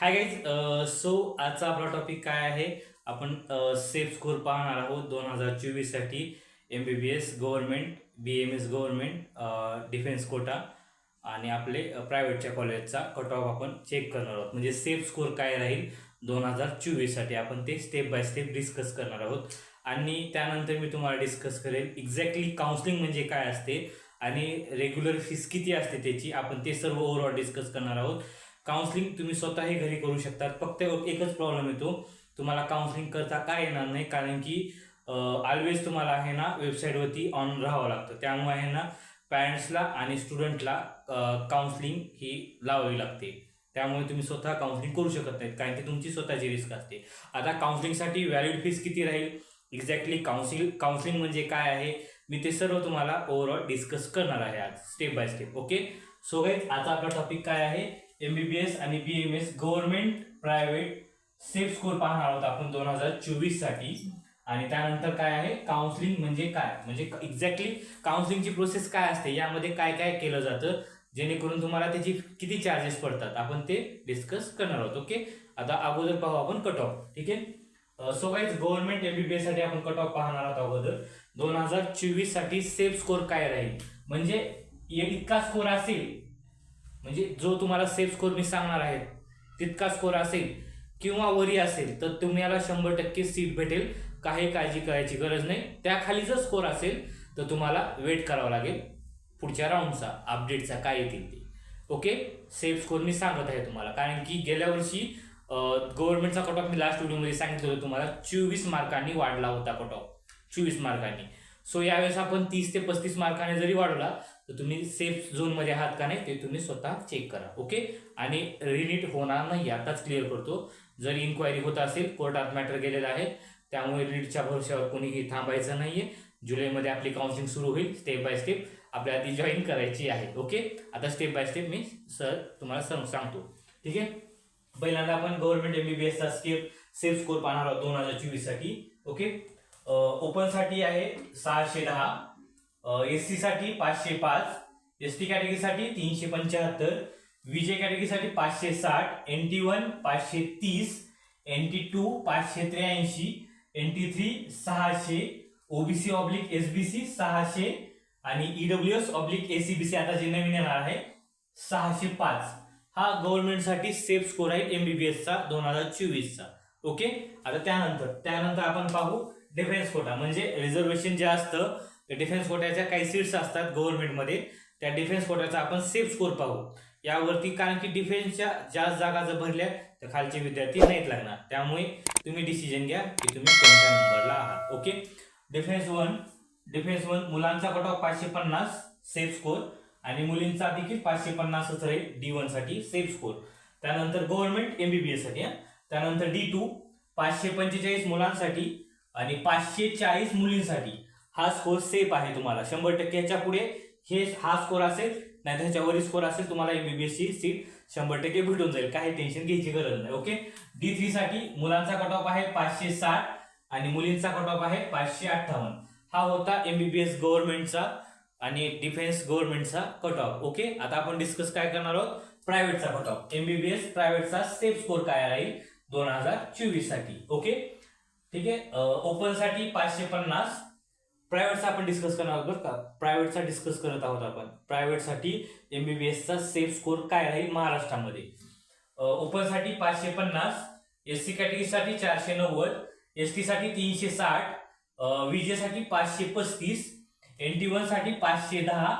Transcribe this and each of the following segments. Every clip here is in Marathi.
हाय गाईज सो आजचा आपला टॉपिक काय आहे? आपण uh, सेफ स्कोर पाहणार आहोत दोन हजार चोवीससाठी M B B S government B M S government defence quota आणि आपले प्रायव्हेटच्या कॉलेजचा कट ऑफ आपण चेक करणार आहोत. म्हणजे सेफ स्कोर काय राहील दोन हजार चोवीससाठी आपण ते स्टेप बाय स्टेप डिस्कस करणार आहोत. आणि त्यानंतर मी तुम्हाला डिस्कस करेल एक्झॅक्टली काउन्सिलिंग म्हणजे काय असते आणि रेग्युलर फीस किती असते त्याची आपण ते सर्व ओव्हरऑल डिस्कस करणार आहोत. काउन्सिलिंग तुम्ही स्वतःही घरी करू शकता फक्त एकच प्रॉब्लेम येतो. तुम्हाला काउन्सिलिंग करता काय येणार नाही? कारण की ऑलवेज तुम्हाला आहे ना वेबसाईटवरती ऑन राहावं लागतं. त्यामुळे आहे ना पॅरेंट्सला आणि स्टुडंटला काउन्सिलिंग ही लावावी लागते. त्यामुळे तुम्ही स्वतः काउन्सिलिंग करू शकत नाहीत. कारण की तुमची स्वतःची रिस्क असते. आता काउन्सिलिंगसाठी व्हॅलिड फीस किती राहील? एक्झॅक्टली काउन्सिल काउन्सिलिंग म्हणजे काय आहे? मी ते सर्व तुम्हाला ओव्हरऑल डिस्कस करणार आहे आज step by step okay so guys आता आपला टॉपिक काय आहे? एम बी बी एस आणि B M S government private safe score पाहणार आहोत आपण दोन हजार चोवीससाठी. आणि त्यानंतर काय आहे? काउन्सिलिंग म्हणजे काय? म्हणजे एक्झॅक्टली काउन्सिलिंगची प्रोसेस काय असते? यामध्ये काय काय केलं जातं? जेणेकरून तुम्हाला त्याची किती चार्जेस पडतात? आपण ते डिस्कस करणार आहोत ओके आता अगोदर पाहू आपण कट ऑफ ठीक आहे? सो गाईज गव्हर्नमेंट एमबीबीएससाठी आपण कट ऑफ पाहणार आहोत अगोदर. दोन हजार चोवीससाठी सेफ स्कोर काय राहील? म्हणजे इतका स्कोर असेल म्हणजे जो तुम्हाला सेफ स्कोर मी सांगणार आहे तितका स्कोर असेल किंवा वरी असेल तर तुम्हाला शंभर टक्के सीट भेटेल. काही काळजी करायची गरज नाही. त्याखाली जर स्कोर असेल तर तुम्हाला वेट करावा लागेल. पुढच्या राऊंडचा अपडेटचा काय येतील ते. ओके सेफ स्कोर मी सांगत आहे तुम्हाला. कारण की गेल्या वर्षी गव्हर्नमेंटचा कट ऑफ मी लास्ट व्हिडिओमध्ये सांगितलं होतं तुम्हाला. चोवीस मार्कांनी वाढला होता कट ऑफ चोवीस मार्कांनी सो यावेळेस आपण तीस ते पस्तीस मार्काने जरी वाढवला तर तुम्ही सेफ झोनमध्ये आहात का नाही ते तुम्ही स्वतः चेक करा ओके आणि रिनीट होणार नाही आताच क्लिअर करतो. जर इन्क्वायरी होत असेल कोर्टात मॅटर गेलेला आहे त्यामुळे रीडच्या भविष्यावर कोणीही थांबायचं नाहीये. जुलैमध्ये आपली काउन्सिलिंग सुरू होईल स्टेप बाय स्टेप आपल्याला ती जॉईन करायची आहे ओके आता स्टेप बाय स्टेप मी सर तुम्हाला सर सांगतो ठीक आहे? पहिल्यांदा आपण गव्हर्नमेंट एमबीबीएसचा स्टेप सेफ स्कोर पाहणार आहोत दोन हजार चोवीससाठी ओके ओपनसाठी आहे सहाशे दहा. एस सीसाठी पाचशे पाच. एस टी कॅटेगरीसाठी तीनशे पंच्याहत्तर. विजय कॅटेगरीसाठी पाचशे साठ. एन टी वन पाचशे तीस. एन टी टू पाचशे त्र्याऐंशी. एन टी थ्री सहाशे. OBC oblique S B C सहाशे. आणि ईडब्ल्यू एस ऑब्लिक एसीबीसी आता जे नवीन येणार आहे सहाशे पाच. हा गव्हर्नमेंटसाठी सेफ स्कोर आहे एमबीबीएसचा दोन हजार चोवीसचा ओके आता त्यानंतर त्यानंतर आपण पाहू डिफेन्स कोटा म्हणजे रिझर्वेशन जे असतं ते डिफेन्स कोट्याच्या काही सीट्स असतात गव्हर्नमेंटमध्ये त्या डिफेन्स कोट्याचा आपण सेफ स्कोर पाहू. यावरती कारण की डिफेन्सच्या जास्त जागा जर भरल्या तर खालचे विद्यार्थी नाहीत लागणार. त्यामुळे तुम्ही डिसिजन घ्या की तुम्ही कोणत्या नंबरला आहात. Okay defence one defence one मुलांचा कट ऑफ पाचशे पन्नास सेफ स्कोर आणि मुलींचा देखील पाचशे पन्नासच राहील डी वनसाठी सेफ स्कोर त्यानंतर गव्हर्नमेंट एमबीबीएससाठी त्यानंतर डी टू पाचशे पंचेचाळीस मुलांसाठी आणि पाचशे चाळीस मुलींसाठी हा स्कोर सेफ आहे तुम्हाला. शंभर टक्क्याच्या पुढे हे हा स्कोर असेल नाही त्याच्यावरील स्कोर असेल तुम्हाला एमबीबीएसची सीट शंभर टक्के भेटून जाईल. काही टेन्शन घ्यायची गरज नाही ओके डी थ्री साठी मुलांचा कट ऑफ आहे पाचशे साठ आणि मुलींचा कट ऑफ आहे पाचशे अठ्ठावन्न. हा होता एमबीबीएस गव्हर्नमेंटचा आणि डिफेन्स गव्हर्नमेंटचा कट ऑफ ओके आता आपण डिस्कस काय करणार आहोत? प्रायव्हेटचा कट ऑफ एमबीबीएस प्रायव्हेटचा सेफ स्कोर काय राहील? दोन हजार चोवीससाठी ओके ठीक आहे? ओपनसाठी पाचशे पन्नास. प्रायव्हेटचा आपण डिस्कस करणार आहोत बरं का? प्रायव्हेटचा डिस्कस करत आहोत आपण. प्रायव्हेटसाठी एमबीबीएसचा सेफ स्कोर काय राहील महाराष्ट्रामध्ये? ओपनसाठी पाचशे पन्नास एस सी कॅटेगरीसाठी चारशे नव्वद एस टी साठी तीनशे साठ विजेसाठी पाचशे पस्तीस एन टी वनसाठी पाचशे दहा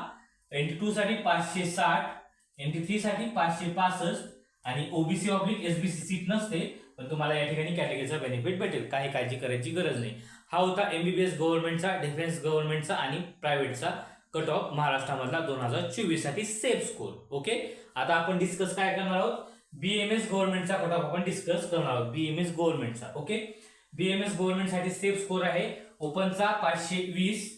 एन टी टू साठी पाचशे साठ एन टी थ्रीसाठी पाचशे पासष्ट आणि ओबीसी ऑब्लिक एसबीसी सीट नसते पण तुम्हाला या ठिकाणी कॅटेगरीचा बेनिफिट भेटेल. काही काळजी करायची गरज नाही. हा होता एमबीबीएस गव्हर्नमेंटचा डिफेन्स गव्हर्नमेंटचा आणि प्रायव्हेटचा कट ऑफ महाराष्ट्रामधला दोन हजार चोवीससाठी सेफ स्कोर ओके आता आपण डिस्कस काय करणार आहोत? बीएमएस गव्हर्नमेंटचा कट ऑफ आपण डिस्कस करणार आहोत. बीएमएस गव्हर्नमेंटचा ओके बीएमएस गव्हर्नमेंटसाठी सेफ स्कोर आहे. ओपनचा पाचशे वीस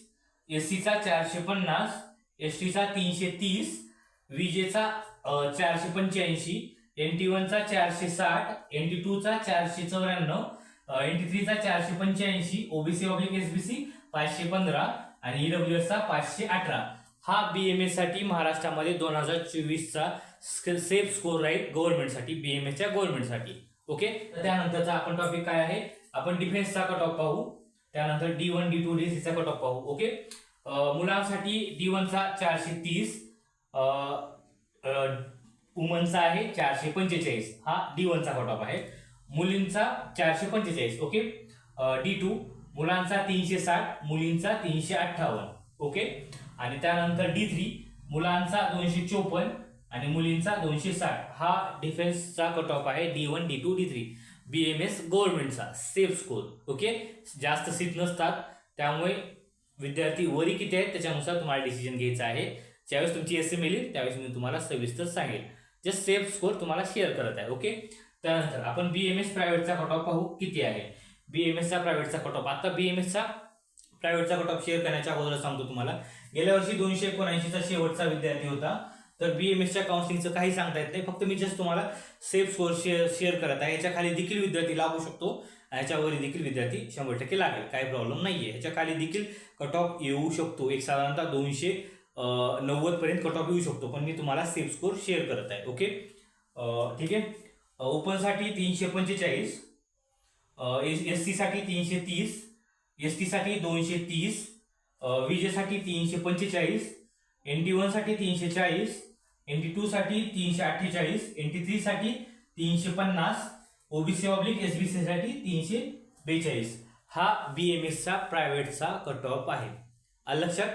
एससीचा चारशे पन्नास एस टीचा तीनशे तीस विजेचा चारशे पंच्याऐंशी एन टी वनचा चारशे साठ एन टी टूचा चारशे चौऱ्याण्णव एन टी थ्रीचा चारशे पंच्याऐंशी ओबीसी ऑब्लिक एसबीसी पाचशे पंधरा आणि ईडब्ल्यू एसचा पाचशे अठरा. हा बी एम एसाठी महाराष्ट्रामध्ये दोन हजार चोवीसचा सेफ स्कोर राहील गव्हर्नमेंटसाठी बी एम एसच्या गव्हर्नमेंटसाठी ओके तर त्यानंतरचा आपण टॉपिक काय आहे? आपण डिफेन्सचा कट ऑफ पाहू. त्यानंतर D one D two D सीचा कट ऑफ पाहू. ओके मुलांसाठी डी वनचा चारशे तीस वुमनचा आहे चारशे पंचेचाळीस. हा डी वनचा कट ऑफ आहे. मुलींचा चारशे पंचेचाळीस ओके? डी टू मुलांचा तीनशे साठ मुलींचा तीनशे अठ्ठावन्न ओके? आणि त्यानंतर डी थ्री मुलांचा दोनशे चोपन्न आणि मुलींचा दोनशे साठ. हा डिफेन्सचा कट ऑफ आहे D one D two D three B M S गव्हर्नमेंटचा safe score okay? जास्त सीट नसतात. त्यामुळे विद्यार्थी वरी किती आहेत त्याच्यानुसार तुम्हाला डिसिजन घ्यायचा आहे. ज्यावेळेस तुमची एस एम येईल त्यावेळेस मी तुम्हाला सविस्तर सांगेल. जस्ट सेफ स्कोर तुम्हाला शेअर करत आहे ओके त्यानंतर आपण बी एम एस प्रायव्हेटचा कट ऑफ पाहू किती आहे? बी एम एसचा प्रायव्हेटचा कट ऑफ आता बी एम एसचा प्रायव्हेटचा कट ऑफ शेअर करण्याच्या अगोदर सांगतो तुम्हाला. गेल्या वर्षी दोनशे एकोणऐंशीचा शेवटचा विद्यार्थी होता. तर बी एम एसच्या काउन्सिलिंगचं काही सांगता येत नाही फक्त मी जस्ट तुम्हाला सेफ स्कोर शेअर शेअर करत आहे. याच्या खाली देखील विद्यार्थी लागू शकतो याच्यावर देखील विद्यार्थी शंभर टक्के लागेल काही प्रॉब्लेम नाही आहे खाली देखील कट ऑफ येऊ शकतो. एक साधारणतः दोनशे नव्वद पर्यंत कट ऑफ येऊ शकतो पण मी तुम्हाला सेफ स्कोर शेअर करत आहे ओके ठीक आहे? ओपनसाठी तीनशे पंचेचाळीस एससाठी तीनशे तीस एससाठी दोनशे तीस विजेसाठी तीनशे पंचेचाळीस एन टी साठी तीनशे चाळीस एन टी टू साठी तीनशे अठ्ठेचाळीस एन टी थ्री साठी तीनशे पन्नास OBC oblique S B C साठी तीनशे बेचाळीस. हा बी एम एसचा प्रायव्हेटचा कट ऑफ आहे. लक्षात?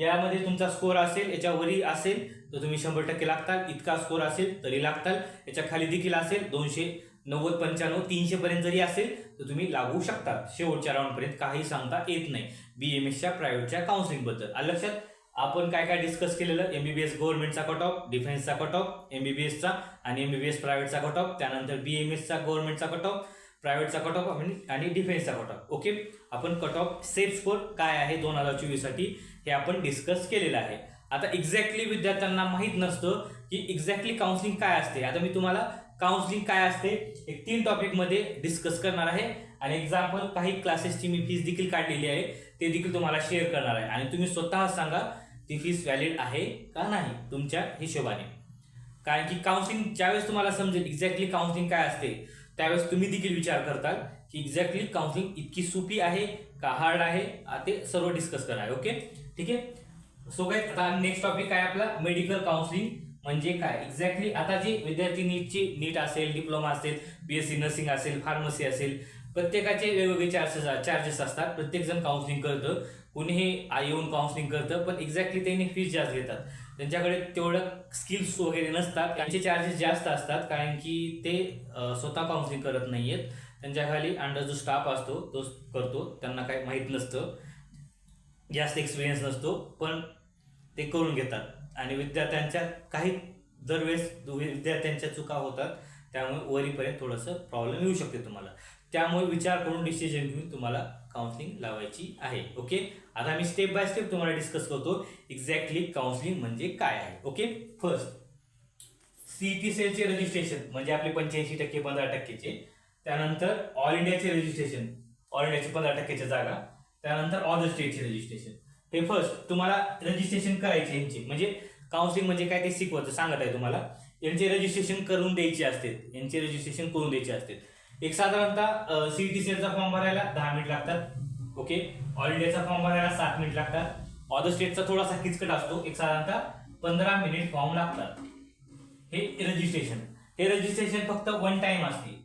यामध्ये तुमचा स्कोर असेल याच्यावरही असेल तर तुम्ही शंभर टक्के लागताल. इतका स्कोर असेल तरी लागताल. याच्या खाली देखील असेल दोनशे नव्वद पंच्याण्णव तीनशे पर्यंत जरी असेल तर तुम्ही लागू शकता. शेवटच्या राऊंडपर्यंत काही सांगता येत नाही. बी एम एसच्या प्रायव्हेटच्या काउन्सिलिंगबद्दल आलं लक्षात आपण काय काय डिस्कस केलेलं? एमबीबीएस गव्हर्नमेंटचा कट ऑफ डिफेन्सचा कट ऑफ एमबीबीएसचा आणि एमबीबीएस प्रायव्हेटचा कट ऑफ त्यानंतर बी एम एसचा गव्हर्नमेंटचा कट ऑफ प्रायव्हेटचा कट ऑफ आणि डिफेन्सचा कट ऑफ ओके आपण कट ऑफ सेफ स्कोर काय आहे दोन हजार चोवीससाठी? हे आपण डिस्कस केलेलं आहे. आता एक्झॅक्टली विद्यार्थ्यांना माहीत नसतं की एक्झॅक्टली काउन्सिलिंग काय असते. आता मी तुम्हाला काउन्सिलिंग काय असते एक तीन टॉपिकमध्ये डिस्कस करणार आहे. आणि एक्झाम्पल काही क्लासेसची मी फीस देखील काढलेली आहे. ते देखील तुम्हाला शेअर करणार आहे. आणि तुम्ही स्वतः सांगा ती फीस व्हॅलिड आहे का नाही तुमच्या हिशोबाने. कारण की काउन्सिलिंग ज्यावेळेस तुम्हाला समजेल एक्झॅक्टली काउन्सिलिंग काय असते? त्यावेळेस तुम्ही देखील विचार करताल की एक्झॅक्टली काउन्सिलिंग इतकी सोपी आहे का हार्ड आहे? ते सर्व डिस्कस करणार आहे ओके ठीक आहे? सो काय आता नेक्स्ट टॉपिक काय आपला? मेडिकल काउन्सिलिंग म्हणजे काय? एक्झॅक्टली आता जे विद्यार्थी नीटची नीट असेल डिप्लोमा असेल बीएससी नर्सिंग असेल फार्मसी असेल प्रत्येकाचे वेगवेगळे चार्जेस चार्जेस असतात. प्रत्येक जण काउन्सिलिंग करतं. कुणीही येऊन काउन्सिलिंग करतं पण एक्झॅक्टली त्यांनी फीस जास्त घेतात. त्यांच्याकडे तेवढं स्किल्स वगैरे नसतात. त्यांचे चार्जेस जास्त असतात कारण की ते स्वतः काउन्सिलिंग करत नाही आहेत त्यांच्याखाली अंडर जो स्टाफ असतो तो करतो. त्यांना काही माहीत नसतं. जास्त एक्सपिरियन्स नसतो पण ते करून घेतात. आणि विद्यार्थ्यांच्या काही दरवेळेस विद्यार्थ्यांच्या चुका होतात. त्यामुळे वरीपर्यंत थोडंसं प्रॉब्लेम येऊ शकते तुम्हाला. त्यामुळे विचार करून डिसिजन घेऊन तुम्हाला काउन्सिलिंग लावायची आहे. ओके आता मी स्टेप बाय स्टेप तुम्हाला डिस्कस करतो एक्झॅक्टली काउन्सिलिंग म्हणजे काय आहे. ओके फर्स्ट सीईटी सेलचे रजिस्ट्रेशन म्हणजे आपले पंच्याऐंशी टक्के पंधरा टक्केचे. त्यानंतर ऑल इंडियाचे रजिस्ट्रेशन ऑल इंडियाचे पंधरा टक्केच्या जागा. त्यानंतर ऑल स्टेटचे रजिस्ट्रेशन हे फर्स्ट तुम्हाला रजिस्ट्रेशन करायचे यांचे. म्हणजे काउन्सिलिंग म्हणजे काय ते शिकवायचं सांगत आहे तुम्हाला. यांचे रजिस्ट्रेशन करून द्यायचे असते. यांचे रजिस्ट्रेशन करून द्यायचे असते. एक साधारणतः सीईटी सेलचा फॉर्म भरायला दहा मिनिट लागतात. ओके? ऑल इंडियाचा फॉर्म भरायला सात मिनिट लागतात. ऑदर स्टेटचा थोडासा किचकट असतो एक साधारणतः पंधरा मिनिट फॉर्म लागतात. हे रजिस्ट्रेशन हे रजिस्ट्रेशन फक्त वन टाइम असते.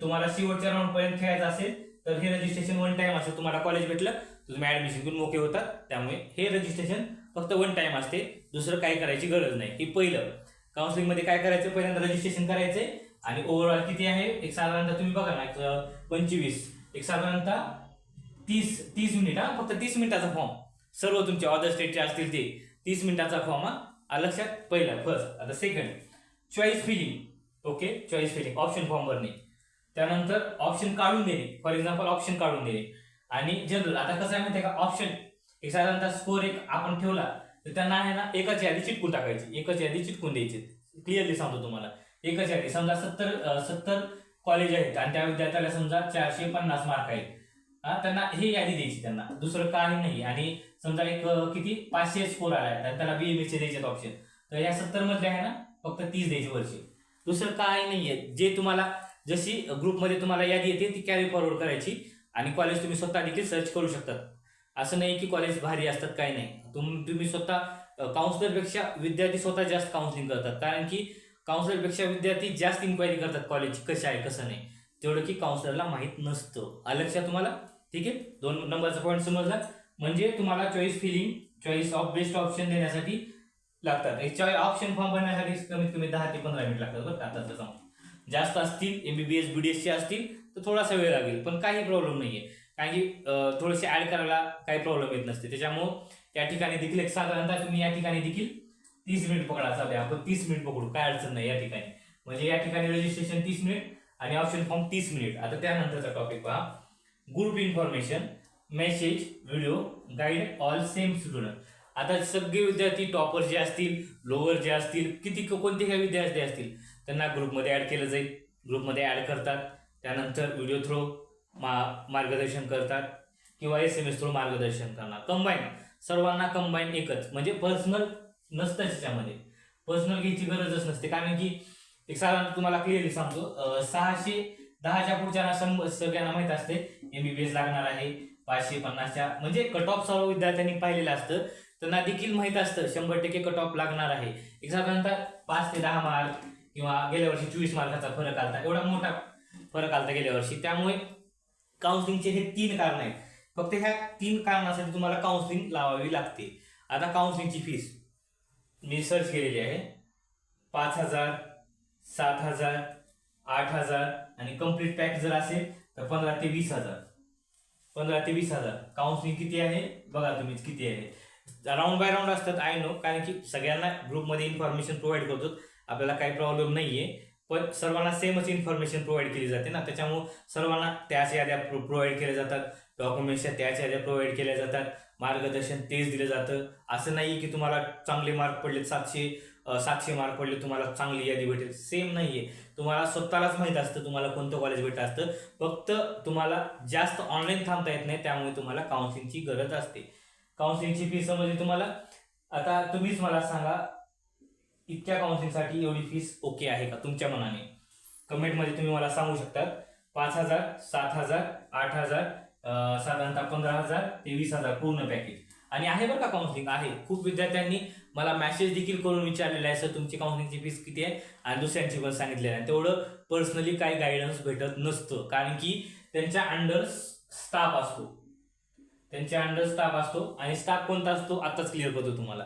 तुम्हाला शेवटच्या राऊंड पर्यंत खेळायचं असेल तर हे रजिस्ट्रेशन वन टाइम असेल तुम्हाला कॉलेज भेटलं तर तुम्ही ऍडमिशन घेऊन मोके होतात. त्यामुळे हे रजिस्ट्रेशन फक्त वन टाइम असते. दुसरं काही करायची गरज नाही. हे पहिलं. काउन्सिलिंगमध्ये काय करायचं? पहिल्यांदा रजिस्ट्रेशन करायचंय. आणि ओव्हरऑल किती आहे? एक साधारणतः तुम्ही बघा ना एक पंचवीस. एक साधारणतः तीस तीस मिनिट हा? फक्त तीस मिनिटाचा फॉर्म सर्व तुमचे ऑदर स्टेटचे असतील ते. तीस मिनिटाचा फॉर्म हा? लक्षात पहिला फर्स्ट आता second choice filling okay choice filling option form भरणे त्यानंतर ऑप्शन काढून देणे. फॉर एक्झाम्पल ऑप्शन काढून देणे. आणि जनरल आता कसं आहे माहिती आहे का? ऑप्शन एक साधारणतः स्कोर एक आपण ठेवला तर त्यांना आहे ना एकाच यादी चिटकून टाकायची. एकच यादी चिटकून द्यायची. क्लिअरली सांगतो तुम्हाला. एकच यादी. समजा सत्तर सत्तर कॉलेज आहेत आणि त्या विद्यार्थ्याला समजा चारशे पन्नास मार्क आहेत. त्यांना हे यादी द्यायची त्यांना. दुसरं काही नाही. आणि समजा एक किती? पाचशे स्कोर आला आहे. त्याला बीएमएसचे द्यायचे ऑप्शन तर या सत्तर मधले आहे ना फक्त तीस द्यायचे वर्षे दुसरं काय नाहीये जे तुम्हाला जशी ग्रुपमध्ये तुम्हाला यादी येते ती कॅरी फॉरवर्ड करायची. आणि कॉलेज तुम्ही स्वतः देखील सर्च करू शकतात. असं नाही की कॉलेज भारी असतात काही नाही. तुम तुम्ही स्वतः काउन्सिलरपेक्षा विद्यार्थी स्वतः जास्त काउन्सिलिंग करतात. कारण की काउन्सिलरपेक्षा विद्यार्थी जास्त इन्क्वायरी करतात कॉलेजची कसं आहे कसं नाही. तेवढं की काउन्सिलरला माहीत नसतं. आलं लक्षात तुम्हाला? ठीक आहे? दोन नंबरचा पॉईंट समजला म्हणजे तुम्हाला choice filling choice of best option देण्यासाठी लागतात. एक चॉईस ऑप्शन फॉर्म भरण्यासाठी कमीत कमी दहा ते पंधरा मिनिट लागतात बरं आता सांगतो जास्त असतील एमबीबीएस बीडीएसचे असतील तर थोडासा वेळ लागेल. पण काही प्रॉब्लेम नाही आहे कारण की थोडेसे ॲड करायला काही प्रॉब्लेम येत नसते. त्याच्यामुळं या ठिकाणी देखील एक साधारणतः तुम्ही या ठिकाणी देखील तीस मिनिट पकडा. चालेल आपण तीस मिनिट पकडू. काय अडचण नाही या ठिकाणी. म्हणजे या ठिकाणी रजिस्ट्रेशन तीस मिनिट आणि ऑप्शन फॉर्म तीस मिनिट आता त्यानंतरचा टॉपिक पहा. Group information message video guide all same student आता सगळे विद्यार्थी टॉपर जे असतील लोअर जे असतील किती कोणते काही विद्यार्थी असतील त्यांना ग्रुपमध्ये ॲड केलं जाईल. ग्रुपमध्ये ॲड करतात. त्यानंतर व्हिडिओ थ्रू मा मार्गदर्शन करतात. किंवा एस एम एस थ्रू मार्गदर्शन करणार. कंबाईन सर्वांना कंबाईन एकच. म्हणजे पर्सनल नसतं त्याच्यामध्ये. पर्सनल घ्यायची गरजच नसते. कारण की एक साधारण तुम्हाला क्लिअरली सांगतो. सहाशे दहाच्या पुढच्या सगळ्यांना माहीत असते. एमबीबीएस लागणार आहे पाचशे पन्नासच्या. म्हणजे कट ऑफ सर्व विद्यार्थ्यांनी पाहिलेलं असतं. त्यांना देखील माहीत असतं शंभर टक्के कट ऑफ लागणार आहे. एक साधारणतः पाच ते दहा मार्क किंवा गेल्या वर्षी चोवीस मार्काचा फरक आलता. एवढा मोठा फरक आलता गेल्या वर्षी. त्यामुळे काउन्सिलिंगचे हे तीन कारण आहेत. फक्त ह्या तीन कारणासाठी तुम्हाला काउन्सिलिंग लावावी लागते. आता काउन्सिलिंगची फीस मी सर्च केलेली आहे. पाच हजार सात हजार आठ हजार आणि कंप्लीट पॅक जर असेल तर पंधरा ते वीस हजार. पंधरा ते वीस हजार. काउन्सिलिंग किती आहे? बघा तुम्ही किती आहे. राऊंड बाय राऊंड असतात आय नो कारण की सगळ्यांना ग्रुपमध्ये इन्फॉर्मेशन प्रोव्हाइड करतो. आपल्याला काही प्रॉब्लेम नाही आहे पण सर्वांना सेमच इन्फॉर्मेशन प्रोव्हाइड केली जाते ना. त्याच्यामुळं सर्वांना त्याच याद्या प्रोव्हाइड केल्या जातात. डॉक्युमेंट्सच्या त्याच याद्या प्रोव्हाइड केल्या जातात. मार्गदर्शन तेच दिलं जातं. असं नाही की तुम्हाला चांगले मार्क पडले सातशे. सातशे मार्क पडले तुम्हाला चांगली यादी भेटेल. सेम नाहीये. तुम्हाला स्वतःलाच माहीत असतं तुम्हाला कोणतं कॉलेज भेटत असतं. फक्त तुम्हाला जास्त ऑनलाईन थांबता येत नाही त्यामुळे तुम्हाला काउन्सिलिंगची गरज असते. काउन्सिलिंगची फी समजली तुम्हाला आता तुम्हीच मला सांगा इतक्या काउन्सिलिंगसाठी एवढी फीस ओके आहे का तुमच्या मनाने? कमेंटमध्ये तुम्ही मला सांगू शकता. पाच हजार सात हजार आठ हजार साधारणतः पंधरा हजार ते वीस हजार पूर्ण पॅकेज आणि आहे बरं का काउन्सिलिंग आहे. खूप विद्यार्थ्यांनी मला मेसेज देखील करून विचारलेला आहे सर तुमची काउन्सिलिंगची फीस किती आहे? आणि दुसऱ्यांची पण सांगितलेलं आहे. तेवढं पर्सनली काही गायडन्स भेटत नसतं. कारण की त्यांच्या अंडर स्टाफ असतो. त्यांच्या अंडर स्टाफ असतो आणि स्टाफ कोणता असतो? आताच क्लिअर करतो तुम्हाला.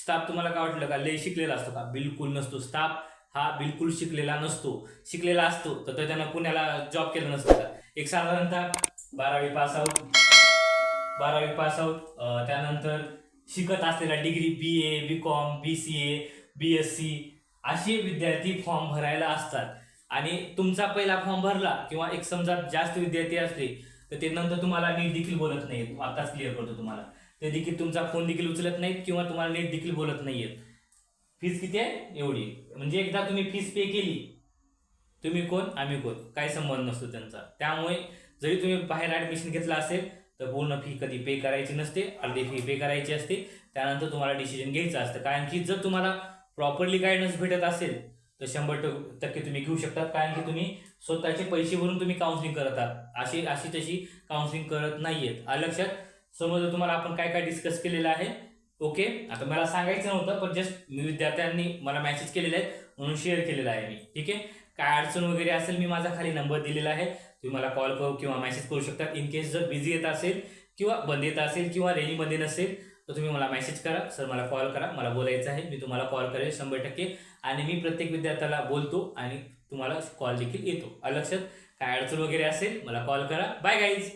स्टाफ तुम्हाला काय वाटलं का? लय शिकलेला असतो का? बिलकुल नसतो. स्टाफ हा बिलकुल शिकलेला नसतो. शिकलेला असतो. तर तो त्यांना पुण्याला जॉब केला नसतं का? एक साधारणतः बारावी पास आऊट बारावी पास आऊट त्यानंतर शिकत असलेला degree B A B com B C A B S C असे विद्यार्थी फॉर्म भरायला असतात. आणि तुमचा पहिला फॉर्म भरला किंवा एक समजा जास्त विद्यार्थी असले तर ते नंतर तुम्हाला नीट देखील बोलत नाहीत. आताच क्लिअर करतो तुम्हाला. ते देखील तुमचा फोन देखील उचलत नाहीत किंवा तुम्हाला नीट देखील बोलत नाहीयेत. फीस किती आहे? एवढी. म्हणजे एकदा तुम्ही फीस पे केली तुम्ही कोण? आम्ही कोण? काही संबंध नसतो त्यांचा. त्यामुळे जरी तुम्ही बाहेर ॲडमिशन घेतलं असेल तर पूर्ण फी कधी पे करायची नसते अर्धी फी पे करायची असते. त्यानंतर तुम्हाला डिसिजन घ्यायचं असतं. कारण की जर तुम्हाला प्रॉपरली गायडन्स भेटत असेल तर शंभर टक्के तुम्ही घेऊ शकता. कारण की तुम्ही स्वतःचे पैसे भरून तुम्ही काउन्सिलिंग करत आहात. अशी अशी तशी काउन्सिलिंग करत नाही आहेत लक्षात? समजा तुम्हाला आपण काय काय डिस्कस केलेलं आहे? ओके आता मला सांगायचं नव्हतं पण जस्ट मी विद्यार्थ्यांनी मला मेसेज केलेले आहेत म्हणून शेअर केलेला आहे मी. ठीक आहे? काय अडचण वगैरे असेल मी माझा खाली नंबर दिलेला आहे. तुम्ही मला कॉल करू किंवा मेसेज करू शकता. इन केस जर बिझी येत असेल किंवा बंद येत असेल किंवा रेंजमध्ये नसेल तर तुम्ही मला मेसेज करा. सर मला कॉल करा. मला बोलायचं आहे. मी तुम्हाला कॉल करेल शंभर टक्के. आणि मी प्रत्येक विद्यार्थ्याला बोलतो आणि तुम्हाला कॉल देखील येतो. आलं लक्षात काय अडचण वगैरे असेल मला कॉल करा. Bye guys